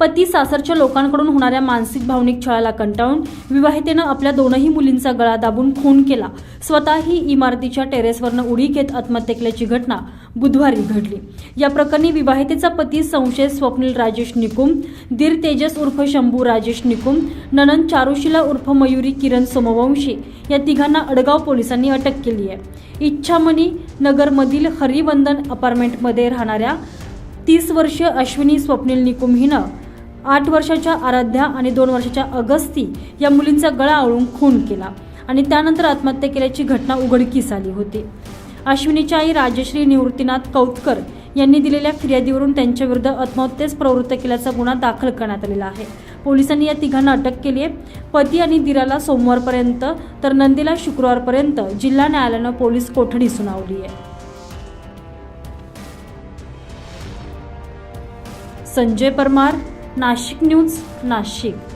पती सासरच्या लोकांकडून होणाऱ्या मानसिक भावनिक छळाला कंटाळून विवाहितेनं आपल्या दोनही मुलींचा गळा दाबून खून केला. स्वतःही इमारतीच्या टेरेसवरनं उडी घेत आत्महत्या केल्याची घटना बुधवारी घडली. या प्रकरणी विवाहितेचा पती संशय स्वप्नील राजेश निकुम दीर तेजस उर्फ शंभू राजेश निकुम ननन चारुशिला उर्फ मयुरी किरण सोमवंशी या तिघांना अडगाव पोलिसांनी अटक केली आहे. इच्छामणी नगरमधील हरिवंदन अपार्टमेंटमध्ये राहणाऱ्या तीस वर्षीय अश्विनी स्वप्नील निकुम हिनं आठ वर्षाच्या आराध्या आणि दोन वर्षाच्या अगस्ती या मुलींचा गळा आवळून खून केला आणि त्यानंतर आत्महत्या केल्याची घटना उघडकीस आली होती. अश्विनीच्या आई राजश्री निवृत्तीनाथ कौतकर यांनी दिलेल्या फिर्यादीवरून त्यांच्याविरुद्ध आत्महत्येस प्रवृत्त केल्याचा गुन्हा दाखल करण्यात आलेला आहे. पोलिसांनी या तिघांना अटक केली आहे. पती आणि दिराला सोमवारपर्यंत तर नंदीला शुक्रवारपर्यंत जिल्हा न्यायालयानं पोलीस कोठडी सुनावली आहे. संजय परमार नाशिक न्यूज नाशिक.